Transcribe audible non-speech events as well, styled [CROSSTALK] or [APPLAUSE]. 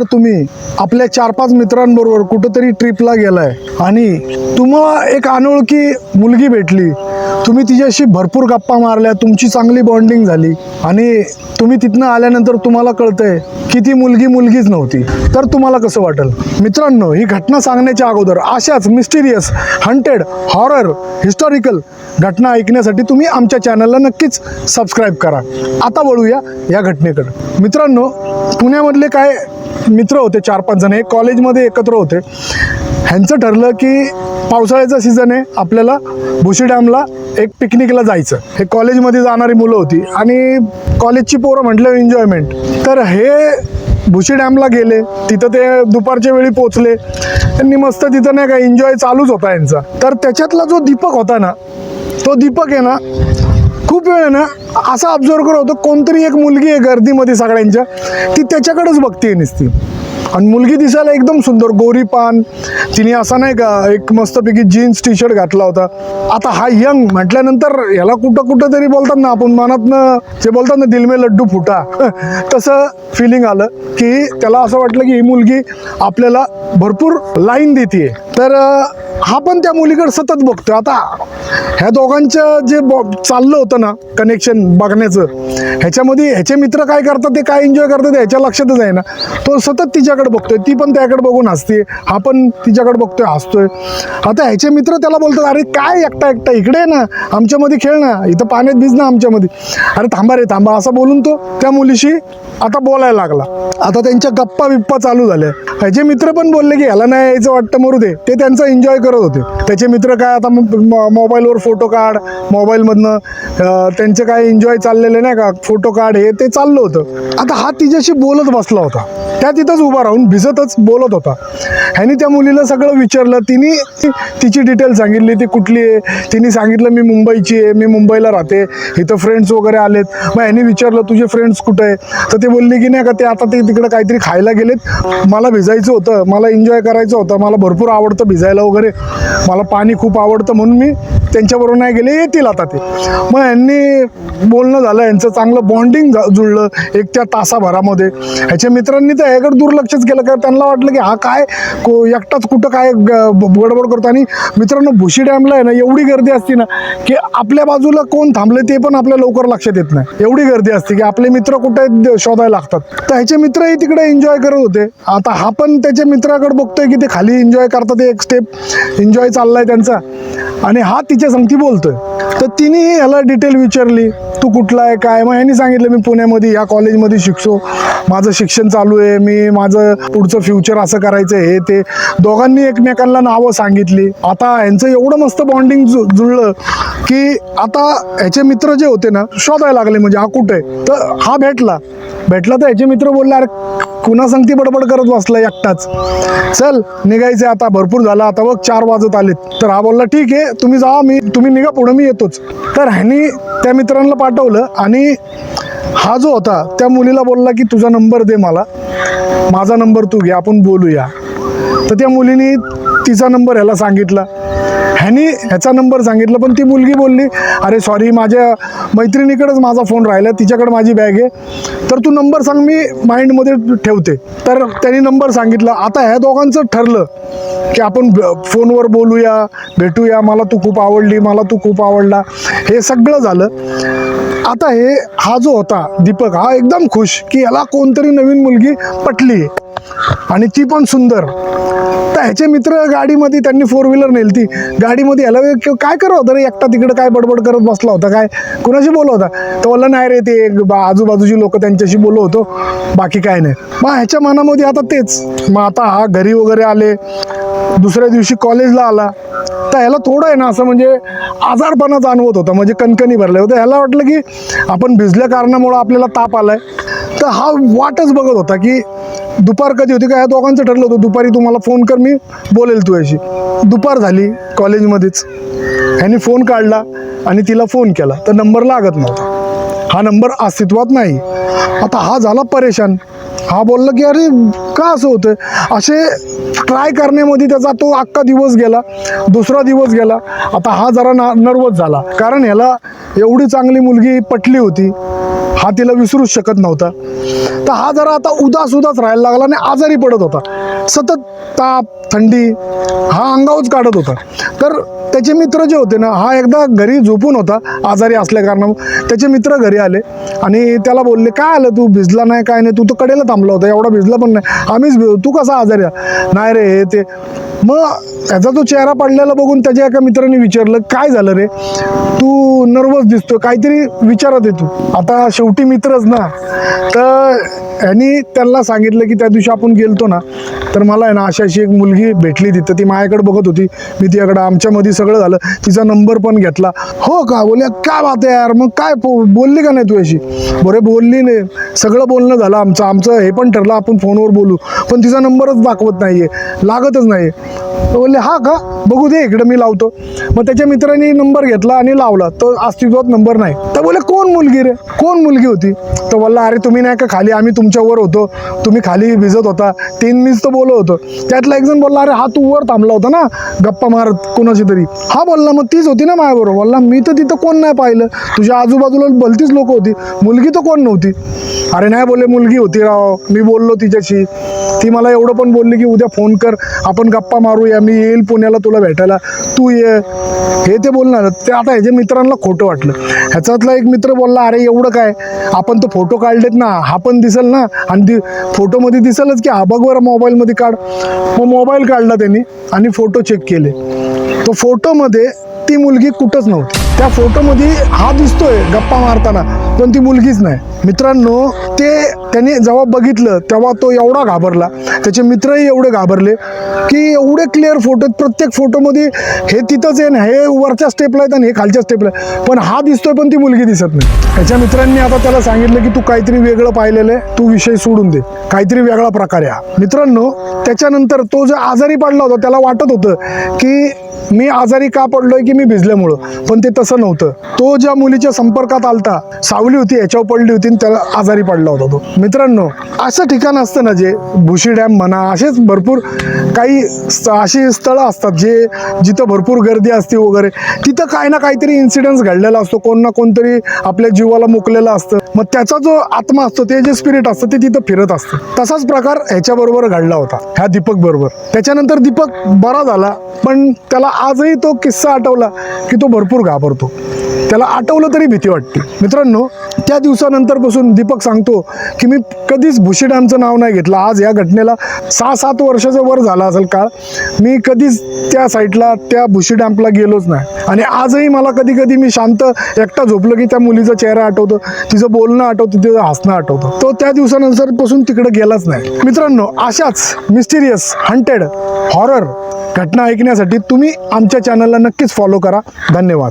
जर तुम्ही आपल्या चार पाच मित्रांबरोबर कुठंतरी ट्रिपला गेलाय आणि तुम्हाला एक अनोळखी मुलगी भेटली तुम्ही तिच्याशी भरपूर गप्पा मारल्या तुमची चांगली बॉन्डिंग झाली आणि तुम्ही तिथनं आल्यानंतर तुम्हाला कळतंय की ती मुलगी मुलगीच नव्हती. तर तुम्हाला कसं वाटेल? मित्रांनो ही घटना सांगण्याच्या अगोदर अशाच मिस्टिरियस हंटेड हॉरर हिस्टॉरिकल घटना ऐकण्यासाठी तुम्ही आमच्या चॅनलला नक्कीच सबस्क्राईब करा. आता वळूया या घटनेकडे. मित्रांनो पुण्यामधले काय मित्र होते चार पाच जण हे कॉलेजमध्ये एकत्र होते. ह्यांचं ठरलं की पावसाळ्याचा सीझन आहे आपल्याला भुशी डॅमला एक पिकनिकला जायचं. हे कॉलेजमध्ये जाणारी मुलं होती आणि कॉलेजची पोरं म्हटलं एन्जॉयमेंट तर हे भुशी डॅमला गेले तिथं ते दुपारच्या वेळी पोचले त्यांनी मस्त तिथं नाही का एन्जॉय चालूच होता यांचा. तर त्याच्यातला जो दीपक होता ना तो दीपक आहे ना खूप वेळ ना असं ऑब्झर्व करत कोणतरी एक मुलगी आहे गर्दीमध्ये सगळ्यांच्या ती त्याच्याकडेच बघते नुसती. आणि मुलगी दिसायला एकदम सुंदर गोरी पान. तिने असा नाही का एक मस्तपैकी जीन्स टी शर्ट घातला होता. आता हा यंग म्हटल्यानंतर याला कुठं कुठं तरी बोलतात ना आपण मनातनं जे बोलतात ना दिलमे लड्डू फुटा. [LAUGHS] तसं फिलिंग आलं की त्याला असं वाटलं की ही मुलगी आपल्याला भरपूर लाईन देते तर हा पण त्या मुलीकडे सतत बघतोय. आता ह्या दोघांचं जे चाललं होतं ना कनेक्शन बघण्याचं ह्याच्यामध्ये ह्याचे मित्र काय करतात ते काय एन्जॉय करतात ते ह्याच्या लक्षातच आहे ना. तो सतत तिच्याकडे बघतोय ती पण त्याकडे बघून हसते हा पण तिच्याकडे बघतोय हसतोय. आता ह्याचे मित्र त्याला बोलतात अरे काय एकटा एकटा इकडे आहे ना आमच्यामध्ये खेळ ना इथं पाण्यात भिज ना आमच्यामध्ये. अरे थांबा रे थांबा असं बोलून तो त्या मुलीशी आता बोलायला लागला. आता त्यांच्या गप्पा बिप्पा चालू झाल्या. ह्याचे मित्र पण बोलले की ह्याला नाही यायचं वाटतं मरू दे. ते त्यांचं एन्जॉय करत होते. त्याचे मित्र काय आता मोबाईलवर फोटो काढ मोबाईलमधनं त्यांचं त्यांचे काय एन्जॉय चाललेले नाही का फोटो काढ हे ते चाललं होतं. आता हा तिच्याशी बोलत बसला होता. त्या तिथंच उभा राहून भिजतच बोलत होता. ह्यानी त्या मुलीला सगळं विचारलं. तिने तिची डिटेल सांगितली. ती कुठली आहे? तिने सांगितलं मी मुंबईची आहे. मी मुंबईला राहते. इथं फ्रेंड्स वगैरे आलेत. मग ह्यानी विचारलं तुझे फ्रेंड्स कुठे आहे? तर ते बोलले की नाही का ते आता ते तिकडे काहीतरी खायला गेलेत. मला भिजायचं होतं. मला एन्जॉय करायचं होतं. मला भरपूर आवडतं भिजायला वगैरे. मला पाणी खूप आवडतं म्हणून मी त्यांच्याबरोबर नाही गेले. येतील आता ते. मग यांनी बोलणं झालं. यांचं चांगलं बॉन्डिंग जुळलं एक त्या तासाभरामध्ये. ह्याच्या मित्रांनी तर ह्याकडे दुर्लक्ष दुर्लक्षच केलं. का त्यांना वाटलं की हा काय को एकटाच कुठं काय ग- गडबड करतो. आणि मित्रांनो भुशी डॅमला आहे ना एवढी गर्दी असते ना की आपल्या बाजूला कोण थांबले ते पण आपल्या लवकर लक्षात येत नाही. एवढी गर्दी असते की आपले मित्र कुठे शोधायला लागतात. तर ह्याचे मित्रही तिकडे एन्जॉय करत होते. आता हा पण त्याच्या मित्राकडे बघतोय की ते खाली एन्जॉय करतात एक स्टेप एन्जॉय चाललाय त्यांचा. आणि हा तिच्या संगती बोलतोय. तर तिनेही ह्याला डिटेल विचारली तू कुठला आहे? काय? मग ह्यांनी सांगितलं मी पुण्यामध्ये या कॉलेजमध्ये शिकतो. माझं शिक्षण चालू आहे. मी माझं पुढचं फ्युचर असं करायचं हे ते दोघांनी एकमेकांना नावं सांगितली. आता यांचं एवढं मस्त बॉन्डिंग जुळलं. की आता ह्याचे मित्र जे होते ना शोधायला लागले म्हणजे हा कुठे? आहे? तर हा भेटला. भेटला तर ह्याचे मित्र बोलले अरे कुणा सांगती बडबड करत बसला एकटाच. चल निघायचे आता भरपूर झालं. आता बघ चार वाजत आलेत. तर हा बोलला ठीक आहे तुम्ही जा मी तुम्ही निघा पुढे मी येतोच. तर ह्यानी त्या मित्रांना पाठवलं आणि हा जो होता त्या मुलीला बोलला की तुझा नंबर दे मला. माझा नंबर तू घे आपण बोलूया. तर त्या मुलीने तिचा नंबर ह्याला सांगितला. ह्यानी ह्याचा नंबर सांगितला पण ती मुलगी बोलली अरे सॉरी माझ्या मैत्रिणीकडेच माझा फोन राहिला तिच्याकडे माझी बॅग आहे. तर तू नंबर सांग मी माइंडमध्ये ठेवते. तर त्यांनी नंबर सांगितला. आता ह्या दोघांचं ठरलं की आपण ब- फोनवर बोलूया भेटूया मला तू खूप आवडली मला तू खूप आवडला. हे सगळं झालं. आता हे हा जो होता दीपक हा एकदम खुश की याला कोणतरी नवीन मुलगी पटली आणि ती पण सुंदर. आता ह्याचे मित्र गाडीमध्ये त्यांनी फोर व्हीलर नेलती. गाडीमध्ये ह्याला काय करत होता रे? एकटा तिकडे काय बडबड करत बसला होता काय? कुणाशी बोलत होता? तर बोलला नाही रे ते बा- आजूबाजूची लोक त्यांच्याशी बोलत होतो. बाकी काय नाही. मग ह्याच्या मनामध्ये आता तेच. मग आता हा घरी वगैरे आले. दुसऱ्या दिवशी कॉलेजला आला. तर ह्याला थोडं आहे ना असं म्हणजे आजारपणा जाणवत होता. म्हणजे कणकणी भरले होतं ह्याला वाटलं की आपण भिजल्या कारणामुळं आपल्याला ताप आलाय. तर हा वाटच बघत होता की दुपार कधी होती का? ह्या दोघांचं ठरलं होतं. दुपारी तुम्हाला फोन कर मी बोलेल तुझ्याशी. दुपार झाली कॉलेजमध्येच ह्याने फोन काढला आणि तिला फोन केला. तर नंबर लागत नव्हता. हा नंबर अस्तित्वात नाही. आता हा झाला परेशान. हा बोलला की अरे का असं होतं असे ट्राय करण्यामध्ये त्याचा तो अख्खा दिवस गेला. दुसरा दिवस गेला. आता हा जरा ना नर्वस झाला. कारण ह्याला एवढी चांगली मुलगी पटली होती. हा तिला विसरूच शकत नव्हता. तर हा जरा आता उदास उदास राहायला लागला आणि आजारी पडत होता. सतत ताप थंडी हा अंगावच काढत होता. तर त्याचे मित्र जे होते ना हा एकदा घरी झोपून होता आजारी असल्या कारणामुळे. त्याचे मित्र घरी आले आणि त्याला बोलले काय आलं तू? भिजला नाही काय नाही? तू तर कडेला थांबला होता एवढा भिजला पण नाही. आम्हीच भिजलो तू कसा आजारी नाही रे हे ते. मग त्याचा तो चेहरा पडलेला बघून त्याच्या एका मित्राने विचारलं काय झालं रे? तू नर्वस दिसतो काहीतरी विचारात येतो. आता शेवटी मित्रच ना. तर यांनी त्यांना सांगितलं की त्या दिवशी आपण गेलतो ना तर मला आहे ना अशी अशी एक मुलगी भेटली तिथं. ती माझ्याकडे बघत होती. मी तिच्याकडं आमच्यामध्ये सगळं झालं. तिचा नंबर पण घेतला. हो का? बोलल्या काय बात आहे यार मग काय पो- बोलली का नाही तू अशी? बरे बोलली नाही. सगळं बोलणं झालं आमचं. आमचं हे पण ठरलं आपण फोनवर बोलू. पण तिचा नंबरच दाखवत नाही आहे लागतच नाही आहे बोलले हा का? बघू दे इकडं मी लावतो. मग त्याच्या मित्रांनी नंबर घेतला आणि लावला. तर अस्तित्वात नंबर नाही. तर बोले कोण मुलगी रे? कोण मुलगी होती? तर बोलला अरे तुम्ही नाही का खाली आम्ही तुमच्यावर होतो. तुम्ही खाली भिजत होता. तीन मीच तर बोलत होतो. त्यातला एक जण बोलला अरे हा तू वर थांबला होता ना? गप्पा मारत कोणाशी तरी. हा बोलला मग तीच होती ना माझ्याबरोबर. बोलला मी तर तिथं कोण नाही पाहिलं. तुझ्या आजूबाजूला भलतीच लोक होती. मुलगी तर कोण नव्हती? अरे नाही बोलले मुलगी होती राव. मी बोललो तिच्याशी. ती मला एवढं पण बोलली की उद्या फोन कर. आपण गप्पा मारूया. मी येईल पुण्याला तुला भेटायला. तू ये. हे ते बोलणार. ते आता ह्याच्या मित्रांना खोटं वाटलं. ह्याच्यातला एक मित्र बोलला अरे एवढं काय? आपण तर फोटो काढलेत ना हा पण दिसेल ना? आणि ती फोटोमध्ये दिसेलच की हा बघ बरं मोबाईलमध्ये काढ. मग मोबाईल काढला त्यांनी आणि फोटो चेक केले. तो फोटोमध्ये ती मुलगी कुठंच नव्हती. त्या फोटोमध्ये हा दिसतोय गप्पा मारताना पण ती मुलगीच नाही. मित्रांनो ते त्याने जेव्हा बघितलं तेव्हा तो एवढा घाबरला. त्याचे मित्रही एवढे घाबरले की एवढे क्लिअर फोटो प्रत्येक फोटोमध्ये हे तिथंच आहे ना हे वरच्या स्टेपला आहेत आणि हे खालच्या स्टेपला आहे पण हा दिसतोय पण ती मुलगी दिसत नाही. त्याच्या मित्रांनी आता त्याला सांगितलं की तू काहीतरी वेगळं पाहिलेलं आहे. तू विषय सोडून दे. काहीतरी वेगळा प्रकार आहे हा. मित्रांनो त्याच्यानंतर तो जो आजारी पडला होता त्याला वाटत होतं की मी आजारी का पडलोय की मी भिजल्यामुळं. पण ते तसं नव्हतं. तो ज्या मुलीच्या संपर्कात आलता सावली होती याच्यावर पडली होती आणि त्याला आजारी पडला होता तो. मित्रांनो असं ठिकाण असतं ना जे भुशी डॅम म्हणा असेच भरपूर काही अशी स्थळं असतात जे जिथं भरपूर गर्दी असते वगैरे. तिथं काही ना काहीतरी इन्सिडेंट्स घडलेला असतो. कोण ना कोणतरी आपल्या जीवाला मुकलेलं असतं. मग त्याचा जो आत्मा असतो ते जे स्पिरिट असतं ते तिथं फिरत असतं. तसाच प्रकार ह्याच्याबरोबर घडला होता ह्या दीपक बरोबर. त्याच्यानंतर दीपक बरा झाला पण त्याला आजही तो किस्सा आठवला की तो भरपूर घाबरतो. त्याला आठवलं तरी भीती वाटते. मित्रांनो त्या दिवसानंतरपासून दीपक सांगतो की मी कधीच भुशी डॅमचं नाव नाही घेतलं. आज या घटनेला सहा सात वर्षाचा वर झाला असेल काळ. मी कधीच त्या साईडला त्या भुशी डॅम्पला गेलोच नाही. आणि आजही मला कधी कधी मी शांत एकटा झोपलं की त्या मुलीचा चेहरा आठवतो. तिचं बोलणं आठवतं तिचं हसणं आठवतं. तो त्या दिवसानंतरपासून तिकडे गेलाच नाही. मित्रांनो अशाच मिस्टिरियस हंटेड हॉरर घटना ऐकण्यासाठी तुम्ही आमच्या चॅनलला नक्कीच फॉलो करा. धन्यवाद.